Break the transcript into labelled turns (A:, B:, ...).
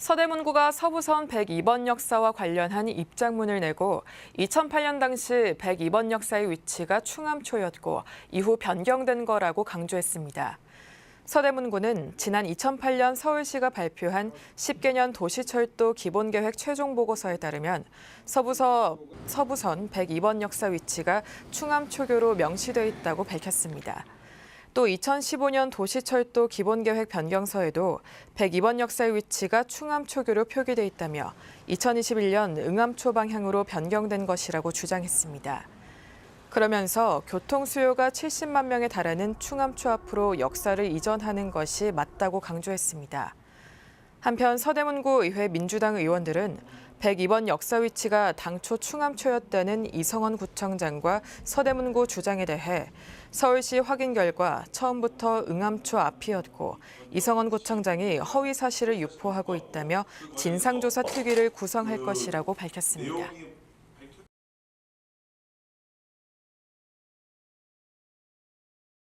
A: 서대문구가 서부선 102번 역사와 관련한 입장문을 내고 2008년 당시 102번 역사의 위치가 충암초였고 이후 변경된 거라고 강조했습니다. 서대문구는 지난 2008년 서울시가 발표한 10개년 도시철도 기본계획 최종 보고서에 따르면 서부서, 서부선 102번 역사 위치가 충암초교로 명시돼 있다고 밝혔습니다. 또 2015년 도시철도 기본계획 변경서에도 102번 역사의 위치가 충암초교로 표기돼 있다며 2021년 응암초 방향으로 변경된 것이라고 주장했습니다. 그러면서 교통 수요가 70만 명에 달하는 충암초 앞으로 역사를 이전하는 것이 맞다고 강조했습니다. 한편 서대문구 의회 민주당 의원들은 102번 역사 위치가 당초 충암초였다는 이성원 구청장과 서대문구 주장에 대해 서울시 확인 결과 처음부터 응암초 앞이었고 이성원 구청장이 허위 사실을 유포하고 있다며 진상조사 특위를 구성할 것이라고 밝혔습니다.